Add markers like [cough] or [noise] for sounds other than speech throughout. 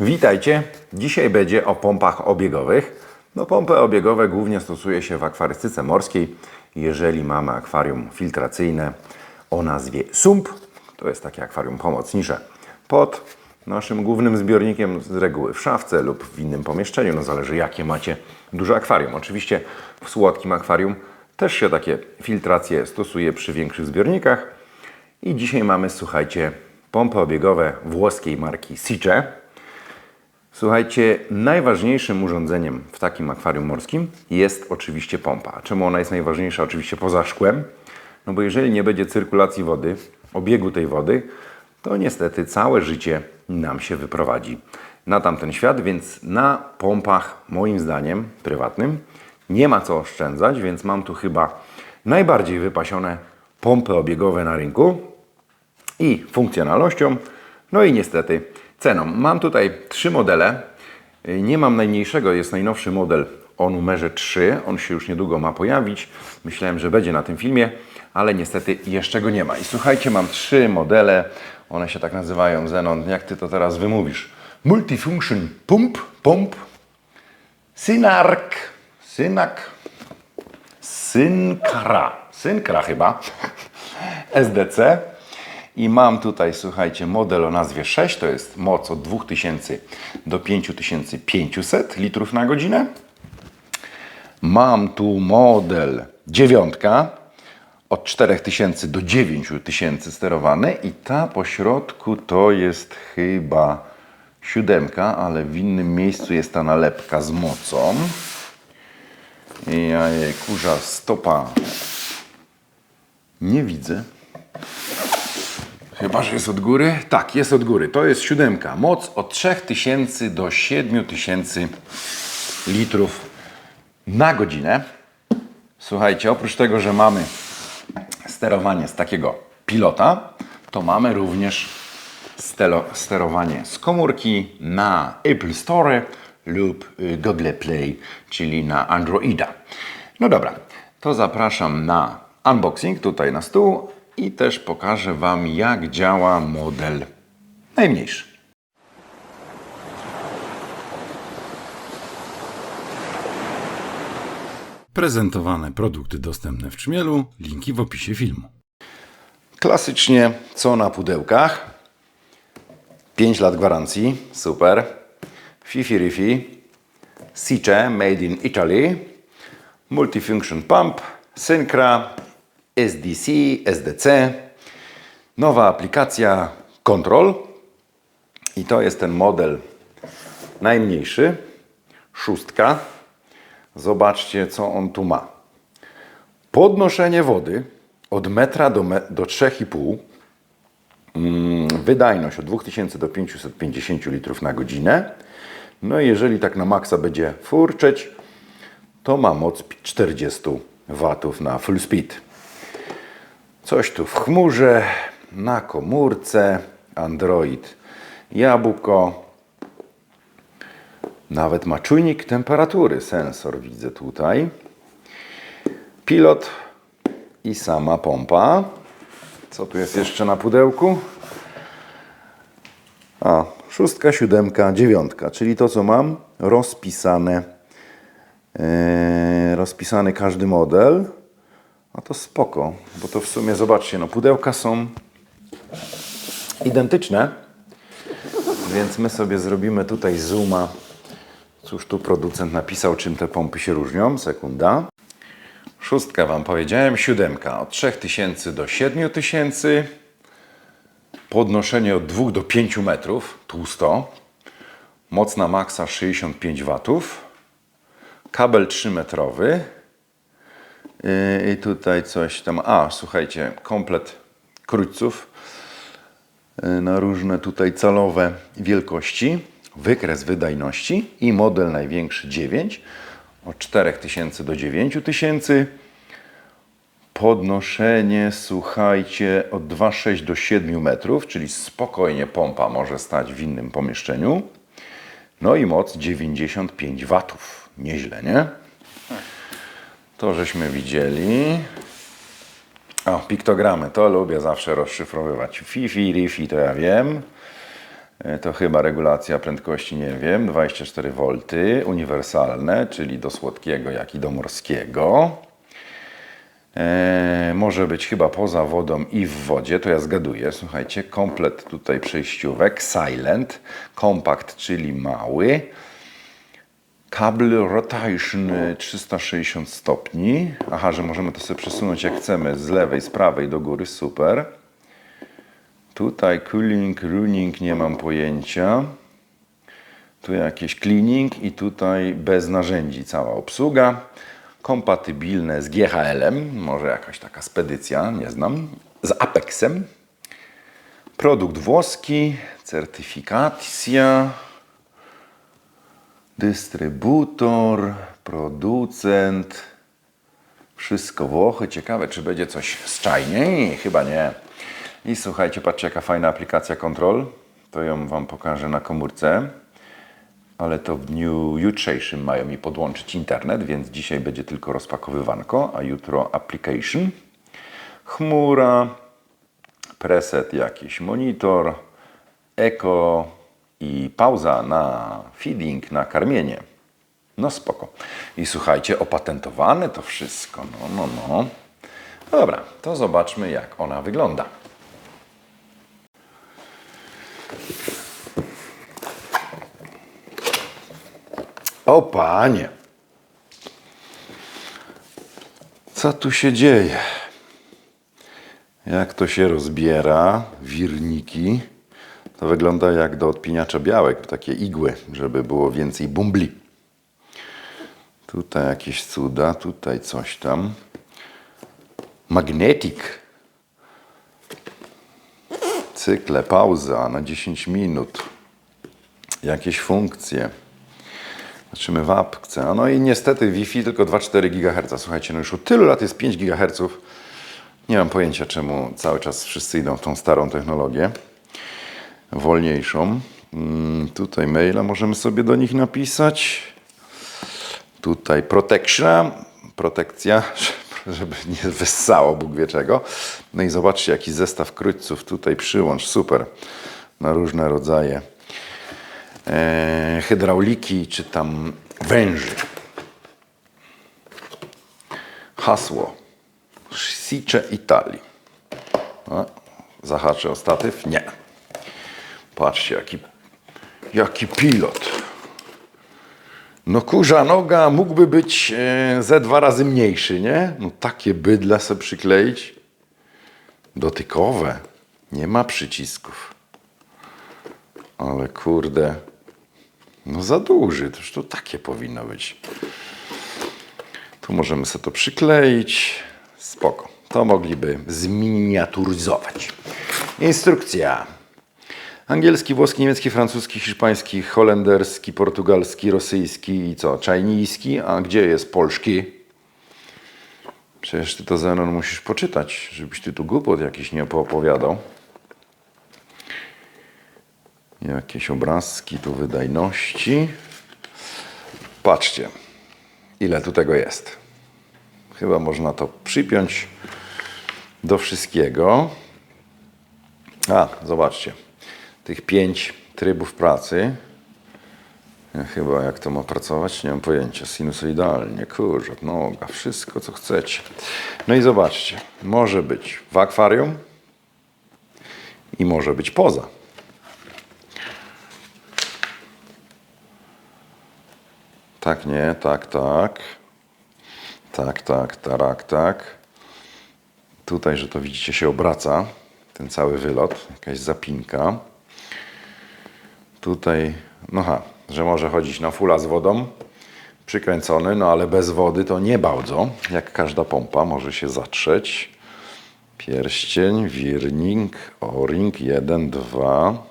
Witajcie. Dzisiaj będzie o pompach obiegowych. No, pompy obiegowe głównie stosuje się w akwarystyce morskiej. Jeżeli mamy akwarium filtracyjne o nazwie SUMP, to jest takie akwarium pomocnicze pod naszym głównym zbiornikiem, z reguły w szafce lub w innym pomieszczeniu. No zależy jakie macie duże akwarium. Oczywiście w słodkim akwarium też się takie filtracje stosuje przy większych zbiornikach. I dzisiaj mamy, słuchajcie, pompy obiegowe włoskiej marki Sice. Słuchajcie, najważniejszym urządzeniem w takim akwarium morskim jest oczywiście pompa. A Czemu ona jest najważniejsza? Oczywiście poza szkłem. No bo jeżeli nie będzie cyrkulacji wody, obiegu tej wody, to niestety całe życie nam się wyprowadzi na tamten świat, więc na pompach, moim zdaniem, prywatnym, nie ma co oszczędzać, więc mam tu chyba najbardziej wypasione pompy obiegowe na rynku i funkcjonalnością, no i niestety ceną. Mam tutaj trzy modele. Nie mam najmniejszego, jest najnowszy model o numerze 3. On się już niedługo ma pojawić. Myślałem, że będzie na tym filmie, ale niestety jeszcze go nie ma. I słuchajcie, mam trzy modele. One się tak nazywają, Zenon. Jak ty to teraz wymówisz? Multifunction Pump, Pump, Synark, Synak, Synkra, Synkra chyba, [laughs] SDC. I mam tutaj, słuchajcie, model o nazwie 6, to jest moc od 2000 do 5500 litrów na godzinę. Mam tu model dziewiątka od 4000 do 9000 sterowany i ta po środku to jest chyba siódemka, ale w innym miejscu jest ta nalepka z mocą. I ja jej kurza stopa nie widzę. Chyba, że jest od góry? Tak, jest od góry. To jest siódemka. Moc od 3000 do 7000 litrów na godzinę. Słuchajcie, oprócz tego, że mamy sterowanie z takiego pilota, to mamy również sterowanie z komórki na Apple Store lub y, Google Play, czyli na Androida. No dobra, to zapraszam na unboxing tutaj na stół i też pokażę Wam, jak działa model najmniejszy. Prezentowane produkty dostępne w Czmielu, linki w opisie filmu. Klasycznie co na pudełkach. 5 lat gwarancji, super. Fifi Rifi, Sice Made in Italy, Multifunction Pump, Syncra, SDC, SDC, nowa aplikacja Control i to jest ten model najmniejszy, szóstka. Zobaczcie, co on tu ma. Podnoszenie wody od metra do, me do 3,5 Mm, wydajność od 2000 do 550 litrów na godzinę. No i jeżeli tak na maksa będzie furczeć, to ma moc 40 watów na full speed. Coś tu w chmurze, na komórce, Android, jabłko. Nawet ma czujnik temperatury, sensor widzę tutaj. Pilot i sama pompa. Co tu jest jeszcze na pudełku? A, szóstka, siódemka, dziewiątka, czyli to co mam rozpisane. Yy, rozpisany każdy model. A to spoko, bo to w sumie zobaczcie, no pudełka są identyczne. Więc my sobie zrobimy tutaj zooma. Cóż tu producent napisał, czym te pompy się różnią. Sekunda. Szóstka Wam powiedziałem, siódemka od 3000 do 7000. Podnoszenie od 2 do 5 metrów, tłusto. Moc na maksa 65 watów. Kabel 3 metrowy. Yy, I tutaj coś tam. A, słuchajcie, komplet krójców yy, na różne tutaj calowe wielkości. Wykres wydajności i model największy 9 od 4000 do 9000. Podnoszenie, słuchajcie, od 2,6 do 7 metrów, czyli spokojnie pompa może stać w innym pomieszczeniu. No i moc 95 watów. Nieźle, nie? To żeśmy widzieli. O, piktogramy, to lubię zawsze rozszyfrowywać. Fifi, rifi, to ja wiem. E, To chyba regulacja prędkości, nie wiem, 24 V, uniwersalne, czyli do słodkiego, jak i do morskiego. E, może być chyba poza wodą i w wodzie, to ja zgaduję. Słuchajcie, komplet tutaj przejściówek, silent, kompakt, czyli mały. Cable rotation y, 360 stopni. Aha, że możemy to sobie przesunąć jak chcemy, z lewej, z prawej do góry, super. Tutaj cooling, runing, nie mam pojęcia. Tu jakieś cleaning i tutaj bez narzędzi cała obsługa. Kompatybilne z GHL-em, może jakaś taka spedycja, nie znam. Z Apexem. Produkt włoski, certyfikacja, dystrybutor, producent. Wszystko Włochy. Ciekawe, czy będzie coś z Czajnie? Nie, chyba nie. I słuchajcie, patrzcie, jaka fajna aplikacja Control. To ją Wam pokażę na komórce. Ale to w dniu jutrzejszym mają mi podłączyć internet, więc dzisiaj będzie tylko rozpakowywanko, a jutro application. Chmura, preset jakiś, monitor, eko i pauza na feeding, na karmienie. No spoko. I słuchajcie, opatentowane to wszystko. No, no, no. Dobra, to zobaczmy jak ona wygląda. O panie! Co tu się dzieje? Jak to się rozbiera, wirniki, to wygląda jak do odpiniacza białek, takie igły, żeby było więcej bumbli. Tutaj jakieś cuda, tutaj coś tam. Magnetik. Cykle, pauza na 10 minut. Jakieś funkcje. Zobaczymy w apce. No i niestety Wi-Fi tylko 2,4 GHz. Słuchajcie, no już od tylu lat jest 5 GHz. Nie mam pojęcia, czemu cały czas wszyscy idą w tą starą technologię. Wolniejszą. Mm, Tutaj maila możemy sobie do nich napisać. Tutaj protection, protekcja, [laughs] żeby nie wyssało Bóg wie czego. No i zobaczcie, jaki zestaw krótców tutaj przyłącz. Super. Na różne rodzaje e, hydrauliki czy tam węży. Hasło. Sice Italii. Zahaczę o statyw? Nie. Patrzcie, jaki, jaki pilot. No kurza noga mógłby być e, ze dwa razy mniejszy, nie? No takie bydle sobie przykleić. Dotykowe. Nie ma przycisków. Ale kurde. No za duży. Toż to takie powinno być. Tu możemy sobie to przykleić. Spoko. To mogliby zminiaturyzować. Instrukcja. Angielski, włoski, niemiecki, francuski, hiszpański, holenderski, portugalski, rosyjski i co? Czajniski. A gdzie jest polski? Przecież ty to Zenon musisz poczytać, żebyś ty tu głupot jakiś nie poopowiadał. Jakieś obrazki tu wydajności. Patrzcie, ile tu tego jest. Chyba można to przypiąć do wszystkiego. A, zobaczcie. Tych pięć trybów pracy. Ja chyba jak to ma pracować, nie mam pojęcia. Sinusoidalnie, kurze, noga, wszystko co chcecie. No i zobaczcie, może być w akwarium i może być poza. Tak, nie, tak, tak. Tak, tak, tarak, tak. Tutaj, że to widzicie, się obraca ten cały wylot, jakaś zapinka. Tutaj, no ha, że może chodzić na fula z wodą, przykręcony, no ale bez wody to nie bardzo, jak każda pompa może się zatrzeć. Pierścień, wirnik, o-ring, jeden, dwa.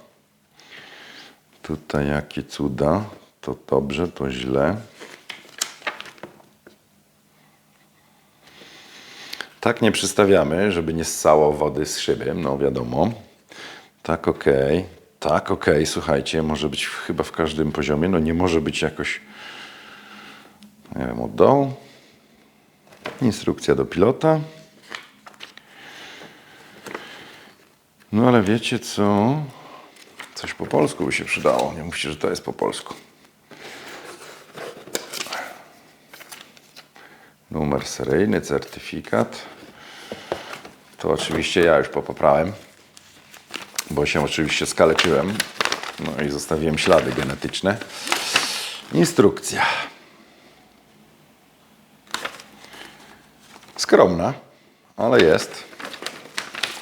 Tutaj jakie cuda, to dobrze, to źle. Tak nie przystawiamy, żeby nie ssało wody z szyby, no wiadomo. Tak, ok. Tak, ok. Słuchajcie, może być chyba w każdym poziomie. No nie może być jakoś, nie wiem, od dołu. Instrukcja do pilota. No ale wiecie co? Coś po polsku by się przydało. Nie mówcie, że to jest po polsku. Numer seryjny, certyfikat. To oczywiście ja już popoprałem, bo się oczywiście skaleczyłem. No i zostawiłem ślady genetyczne. Instrukcja. Skromna, ale jest.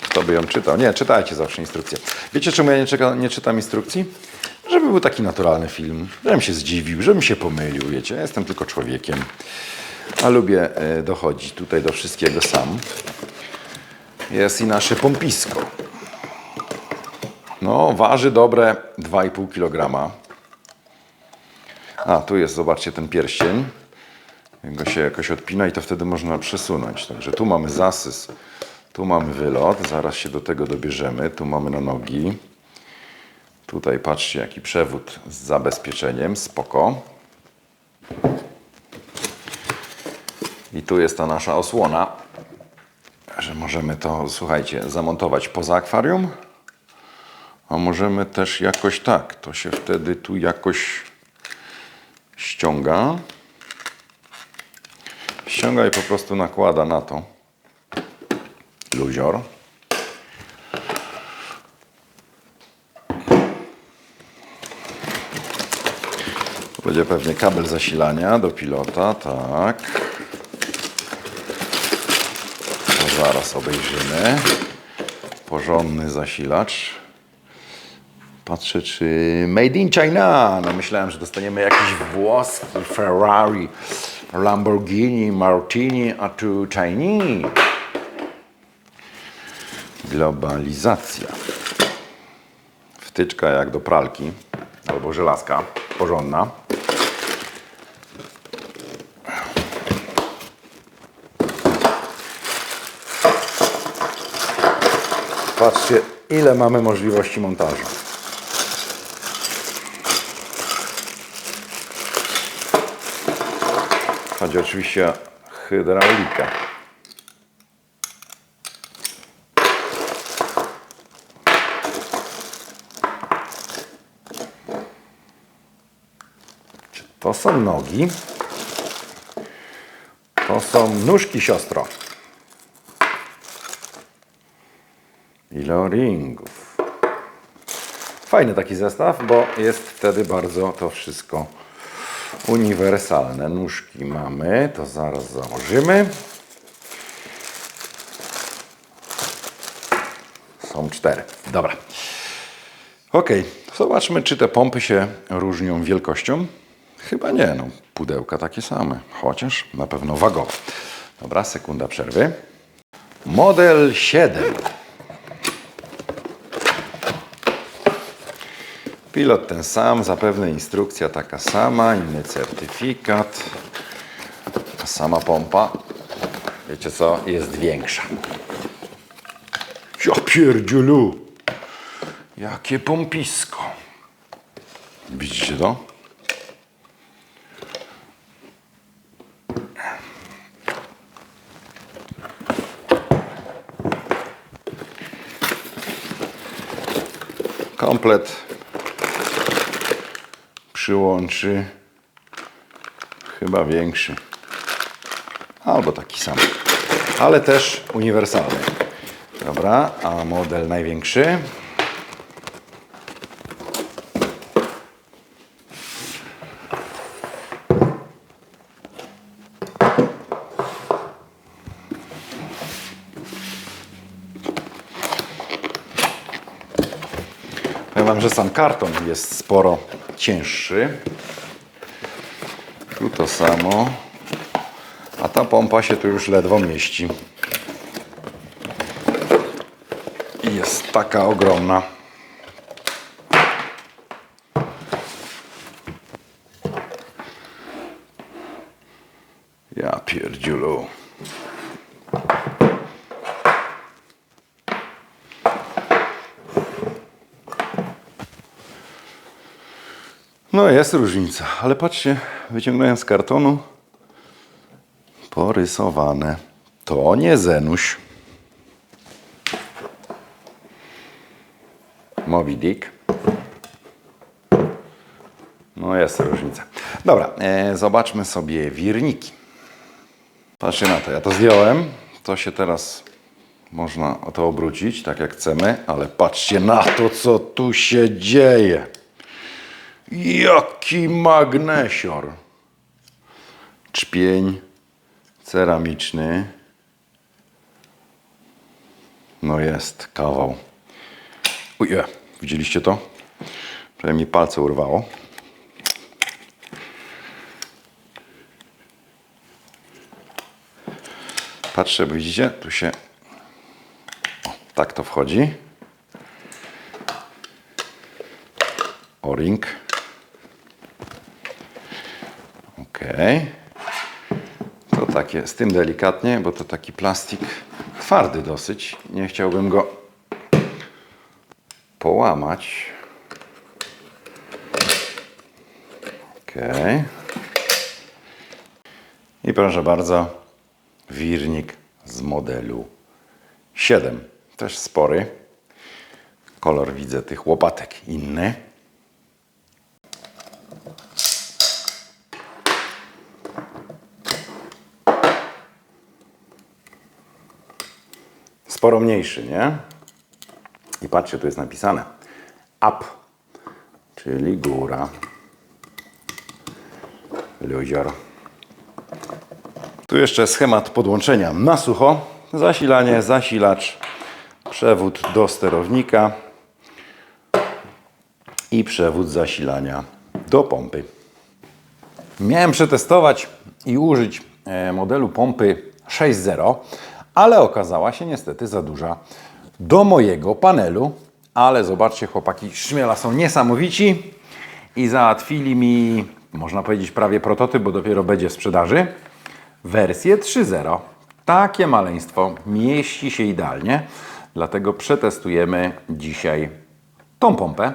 Kto by ją czytał? Nie, czytajcie zawsze instrukcję. Wiecie, czemu ja nie, nie czytam instrukcji? Żeby był taki naturalny film, żebym się zdziwił, żebym się pomylił, wiecie. Ja jestem tylko człowiekiem, a lubię e, dochodzić tutaj do wszystkiego sam. Jest i nasze pompisko. No, waży dobre 2,5 kg. A, tu jest, zobaczcie, ten pierścień. Go się jakoś odpina i to wtedy można przesunąć. Także tu mamy zasys, tu mamy wylot, zaraz się do tego dobierzemy. Tu mamy na nogi. Tutaj patrzcie, jaki przewód z zabezpieczeniem, spoko. I tu jest ta nasza osłona, że możemy to, słuchajcie, zamontować poza akwarium. A możemy też jakoś tak, to się wtedy tu jakoś ściąga. Ściąga i po prostu nakłada na to luzior. Będzie pewnie kabel zasilania do pilota, tak. To zaraz obejrzymy. Porządny zasilacz. Patrzę, czy Made in China. No myślałem, że dostaniemy jakiś włoski Ferrari, Lamborghini, Martini, a tu Chinese. Globalizacja. Wtyczka jak do pralki, albo żelazka, porządna. Patrzcie, ile mamy możliwości montażu. Chodzi oczywiście o hydraulikę. Czy to są nogi? To są nóżki, siostro. Ile o-ringów. Fajny taki zestaw, bo jest wtedy bardzo to wszystko uniwersalne. Nóżki mamy, to zaraz założymy. Są cztery. Dobra. Ok, zobaczmy, czy te pompy się różnią wielkością. Chyba nie, no pudełka takie same, chociaż na pewno wagowe. Dobra, sekunda przerwy. Model 7. Pilot ten sam, zapewne instrukcja taka sama, inny certyfikat. Ta sama pompa. Wiecie co? Jest większa. Ja pierdziulu! Jakie pompisko! Widzicie to? Komplet przyłączy chyba większy albo taki sam, ale też uniwersalny. Dobra, a model największy? Powiem Wam, że sam karton jest sporo cięższy. Tu to samo. A ta pompa się tu już ledwo mieści. I jest taka ogromna. Ja pierdziulu. No jest różnica, ale patrzcie, wyciągnąłem z kartonu porysowane. To nie Zenuś. Moby Dick. No jest różnica. Dobra, e, zobaczmy sobie wirniki. Patrzcie na to, ja to zdjąłem. To się teraz można to obrócić, tak jak chcemy, ale patrzcie na to, co tu się dzieje. Jaki magnesior. Czpień ceramiczny. No jest kawał. Uje, widzieliście to? Prawie mi palce urwało. Patrzę, widzicie, tu się o, tak to wchodzi. O-ring. Ok. To takie z tym delikatnie, bo to taki plastik twardy dosyć. Nie chciałbym go połamać. Ok. I proszę bardzo, wirnik z modelu 7. Też spory. Kolor widzę tych łopatek inny. Sporo mniejszy, nie? I patrzcie, tu jest napisane up, czyli góra. Luzior. Tu jeszcze schemat podłączenia na sucho. Zasilanie, zasilacz, przewód do sterownika i przewód zasilania do pompy. Miałem przetestować i użyć e, modelu pompy 6.0, ale okazała się niestety za duża do mojego panelu. Ale zobaczcie, chłopaki Szmiela są niesamowici i załatwili mi, można powiedzieć, prawie prototyp, bo dopiero będzie w sprzedaży, wersję 3.0. Takie maleństwo mieści się idealnie, dlatego przetestujemy dzisiaj tą pompę.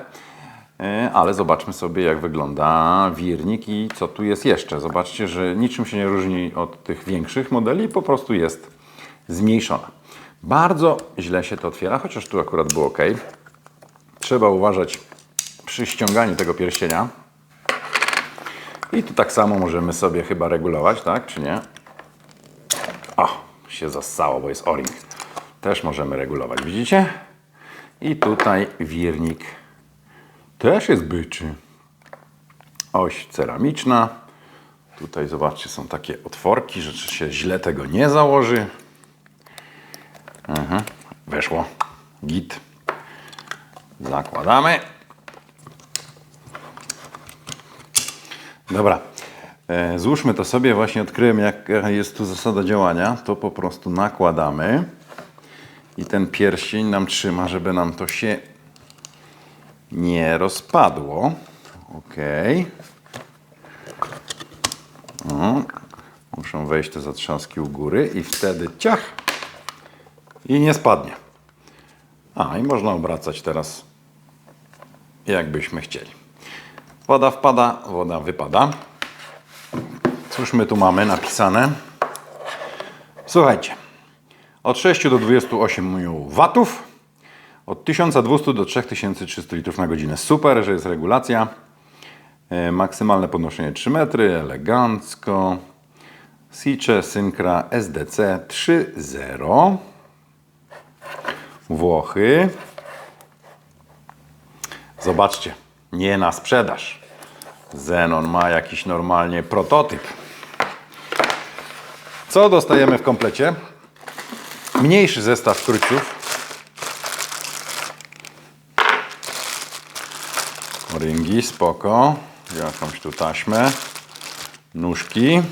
E, Ale zobaczmy sobie, jak wygląda wirnik i co tu jest jeszcze. Zobaczcie, że niczym się nie różni od tych większych modeli, po prostu jest zmniejszona. Bardzo źle się to otwiera, chociaż tu akurat było ok. Trzeba uważać przy ściąganiu tego pierścienia. I tu tak samo możemy sobie chyba regulować, tak czy nie? O, się zassało, bo jest o-ring. Też możemy regulować, widzicie? I tutaj wirnik też jest byczy. Oś ceramiczna. Tutaj zobaczcie, są takie otworki, że się źle tego nie założy. Mhm. Weszło. Git. Zakładamy. Dobra. E, Złóżmy to sobie. Właśnie odkryłem, jaka jest tu zasada działania. To po prostu nakładamy. I ten pierścień nam trzyma, żeby nam to się nie rozpadło. Ok. Muszą wejść te zatrzaski u góry i wtedy ciach i nie spadnie. A, i można obracać teraz jakbyśmy chcieli. Woda wpada, woda wypada. Cóż my tu mamy napisane? Słuchajcie, od 6 do 28 watów, od 1200 do 3300 litrów na godzinę. Super, że jest regulacja. E, Maksymalne podnoszenie 3 metry, elegancko. Sicze Syncra SDC 3.0. Włochy. Zobaczcie, nie na sprzedaż. Zenon ma jakiś normalnie prototyp. Co dostajemy w komplecie? Mniejszy zestaw sztućców. Ringi, spoko. Jakąś tu taśmę. Nóżki.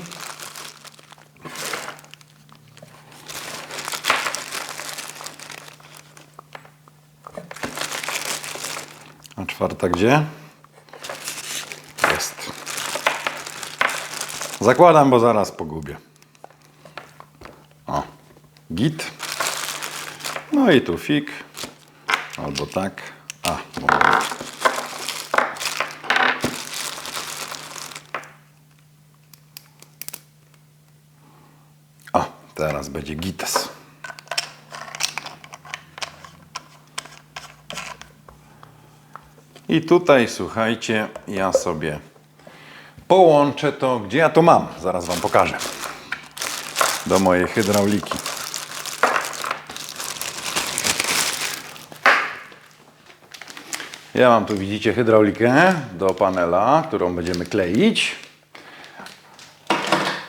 Czwarta gdzie? Jest. Zakładam, bo zaraz pogubię. O, git. No i tu fik. Albo tak. A. O, teraz będzie gites. I tutaj, słuchajcie, ja sobie połączę to, gdzie ja to mam. Zaraz Wam pokażę. Do mojej hydrauliki. Ja mam tu, widzicie, hydraulikę do panela, którą będziemy kleić.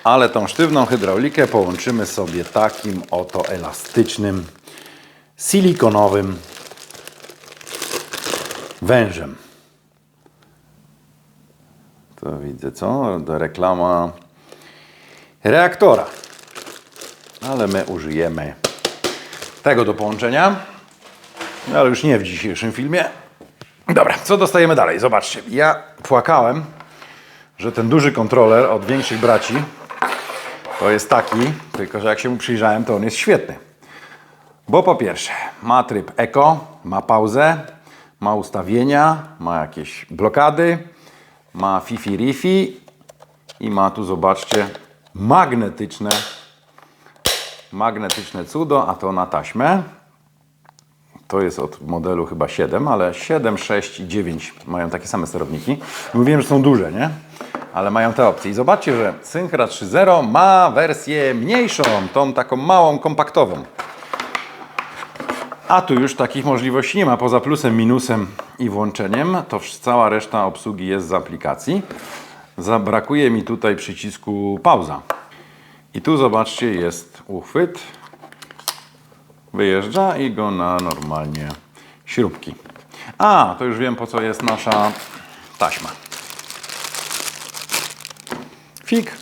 Ale tą sztywną hydraulikę połączymy sobie takim oto elastycznym, silikonowym wężem. To widzę co? Reklama reaktora. Ale my użyjemy tego do połączenia. Ale już nie w dzisiejszym filmie. Dobra, co dostajemy dalej? Zobaczcie. Ja płakałem, że ten duży kontroler od większych braci to jest taki, tylko że jak się mu przyjrzałem, to on jest świetny. Bo po pierwsze, ma tryb Eco, ma pauzę, ma ustawienia, ma jakieś blokady, ma Fifi Rifi i ma tu, zobaczcie, magnetyczne, magnetyczne cudo, a to na taśmę. To jest od modelu chyba 7, ale 7, 6 i 9 mają takie same sterowniki. Mówiłem, że są duże, nie? Ale mają te opcje. I zobaczcie, że Syncra 3.0 ma wersję mniejszą, tą taką małą, kompaktową. A tu już takich możliwości nie ma. Poza plusem, minusem i włączeniem, to cała reszta obsługi jest z aplikacji. Zabrakuje mi tutaj przycisku pauza. I tu zobaczcie, jest uchwyt. Wyjeżdża i go na normalnie śrubki. A, to już wiem po co jest nasza taśma. Fik.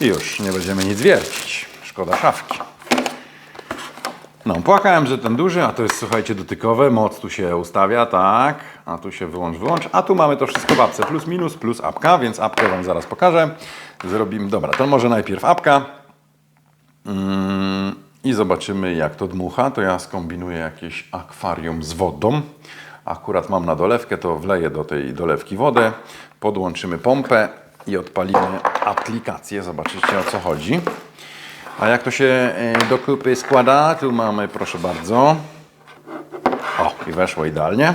I już nie będziemy nic wiercić. Szkoda szafki. No, płakałem, że ten duży, a to jest, słuchajcie, dotykowe, moc tu się ustawia, tak, a tu się wyłącz, wyłącz, a tu mamy to wszystko w apce, plus, minus, plus apka, więc apkę Wam zaraz pokażę. Zrobimy, dobra, to może najpierw apka Mm, i zobaczymy, jak to dmucha. To ja skombinuję jakieś akwarium z wodą. Akurat mam na dolewkę, to wleję do tej dolewki wodę, podłączymy pompę i odpalimy aplikację, zobaczycie o co chodzi. A jak to się e, do kupy składa? Tu mamy, proszę bardzo. O, i weszło idealnie.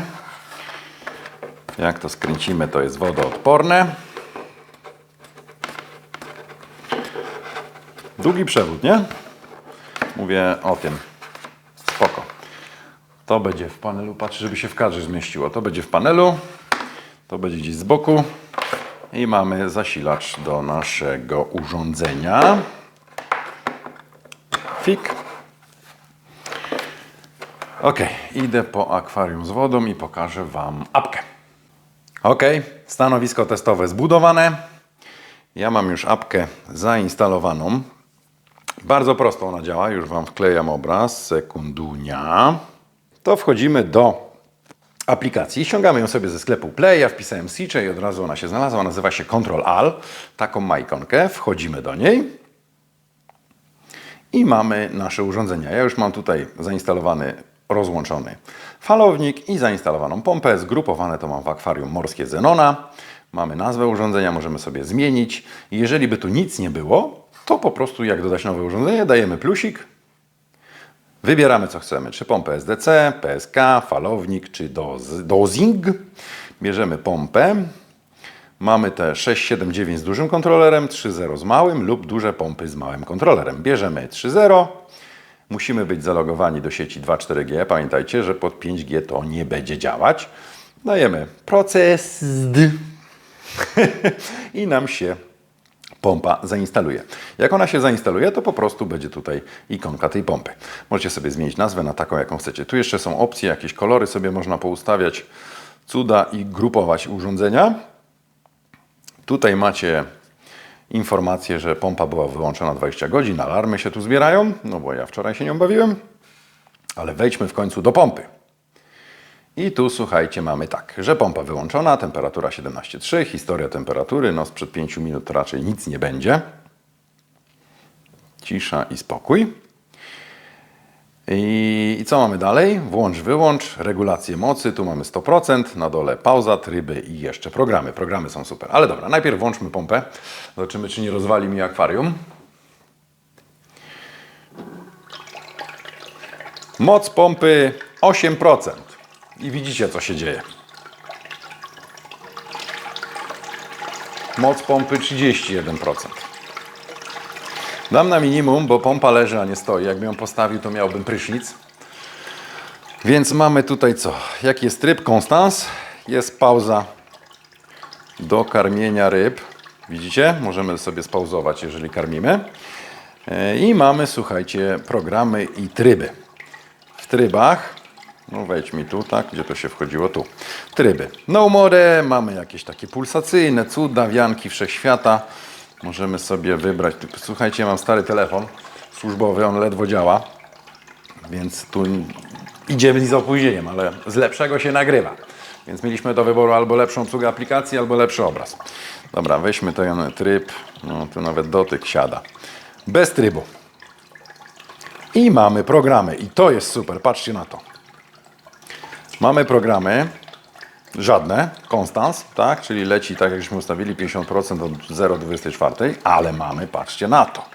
Jak to skręcimy, to jest wodoodporne. Długi przewód, nie? Mówię o tym. Spoko. To będzie w panelu. Patrzę, żeby się w kadrze zmieściło. To będzie w panelu. To będzie gdzieś z boku. I mamy zasilacz do naszego urządzenia. Fik. Ok, idę po akwarium z wodą i pokażę Wam apkę. Ok, stanowisko testowe zbudowane. Ja mam już apkę zainstalowaną. Bardzo prosto ona działa, już Wam wklejam obraz, sekundunia. To wchodzimy do aplikacji, ściągamy ją sobie ze sklepu Play, ja wpisałem Sicze i od razu ona się znalazła, nazywa się Control Al, taką ma ikonkę, wchodzimy do niej i mamy nasze urządzenia. Ja już mam tutaj zainstalowany, rozłączony falownik i zainstalowaną pompę. Zgrupowane to mam w akwarium morskie Zenona. Mamy nazwę urządzenia, możemy sobie zmienić. Jeżeli by tu nic nie było, to po prostu jak dodać nowe urządzenie, dajemy plusik, Wybieramy co chcemy, czy pompę SDC, PSK, falownik, czy doz, dozing. Bierzemy pompę. Mamy te 679 z dużym kontrolerem, 3.0 z małym lub duże pompy z małym kontrolerem. Bierzemy 3.0. Musimy być zalogowani do sieci 2.4G. Pamiętajcie, że pod 5G to nie będzie działać. Dajemy proces [laughs] i nam się pompa zainstaluje. Jak ona się zainstaluje, to po prostu będzie tutaj ikonka tej pompy. Możecie sobie zmienić nazwę na taką, jaką chcecie. Tu jeszcze są opcje, jakieś kolory sobie można poustawiać, cuda i grupować urządzenia. Tutaj macie informację, że pompa była wyłączona 20 godzin, alarmy się tu zbierają, no bo ja wczoraj się nią bawiłem. Ale wejdźmy w końcu do pompy. I tu słuchajcie, mamy tak, że pompa wyłączona, temperatura 17,3, historia temperatury, no sprzed 5 minut raczej nic nie będzie. Cisza i spokój. I, I co mamy dalej? Włącz, wyłącz, regulację mocy, tu mamy 100%, na dole pauza, tryby i jeszcze programy. Programy są super. Ale dobra, najpierw włączmy pompę, zobaczymy czy nie rozwali mi akwarium. Moc pompy 8%. I widzicie, co się dzieje. Moc pompy 31%. Dam na minimum, bo pompa leży, a nie stoi. Jakbym ją postawił, to miałbym prysznic. Więc mamy tutaj co? Jaki jest tryb? Konstans. Jest pauza do karmienia ryb. Widzicie? Możemy sobie spauzować, jeżeli karmimy. E, I mamy, słuchajcie, programy i tryby. W trybach, no wejdź mi tu, tak, gdzie to się wchodziło, tu. Tryby. No more, mamy jakieś takie pulsacyjne, cuda, wianki wszechświata. Możemy sobie wybrać. Słuchajcie, mam stary telefon służbowy, on ledwo działa, więc tu idziemy z opóźnieniem, ale z lepszego się nagrywa. Więc mieliśmy do wyboru albo lepszą obsługę aplikacji, albo lepszy obraz. Dobra, weźmy ten tryb, no tu nawet dotyk siada. Bez trybu. I mamy programy. I to jest super. Patrzcie na to. Mamy programy. Żadne. Konstans, tak? Czyli leci tak, jakśmy ustawili 50% od 0 do 24, ale mamy, patrzcie na to.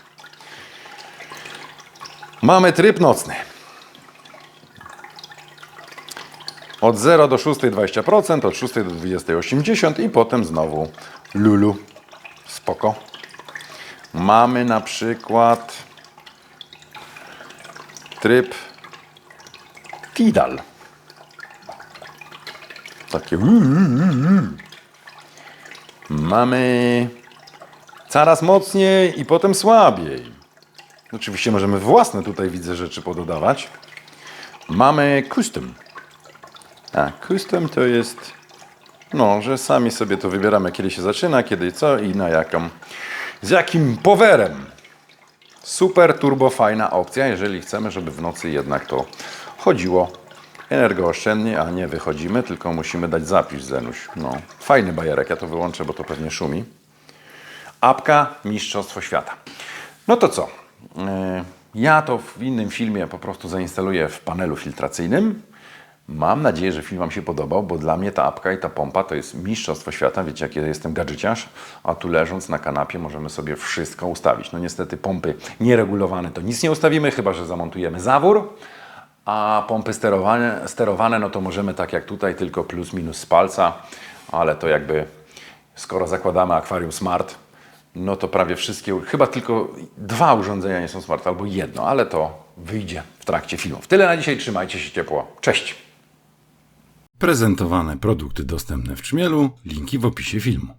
Mamy tryb nocny. Od 0 do 6 20%, od 6 do 20 80 i potem znowu lulu. Spoko. Mamy na przykład tryb Tidal. Takie. Mamy coraz mocniej i potem słabiej. Oczywiście możemy własne tutaj widzę rzeczy pododawać. Mamy custom. A custom to jest no, że sami sobie to wybieramy, kiedy się zaczyna, kiedy co i na jaką, z jakim powerem. Super turbo fajna opcja, jeżeli chcemy, żeby w nocy jednak to chodziło energooszczędnie, a nie wychodzimy, tylko musimy dać zapis Zenuś. No, fajny bajerek, ja to wyłączę, bo to pewnie szumi. Apka Mistrzostwo Świata. No to co? Yy, Ja to w innym filmie po prostu zainstaluję w panelu filtracyjnym. Mam nadzieję, że film Wam się podobał, bo dla mnie ta apka i ta pompa to jest mistrzostwo świata. Wiecie, jaki ja jestem gadżeciarz, a tu leżąc na kanapie możemy sobie wszystko ustawić. No niestety pompy nieregulowane to nic nie ustawimy, chyba że zamontujemy zawór, a pompy sterowane, sterowane no to możemy tak jak tutaj, tylko plus minus z palca, ale to jakby skoro zakładamy akwarium smart, no to prawie wszystkie, chyba tylko dwa urządzenia nie są smart, albo jedno, ale to wyjdzie w trakcie filmu. Tyle na dzisiaj, trzymajcie się ciepło. Cześć! Prezentowane produkty dostępne w Czmielu, linki w opisie filmu.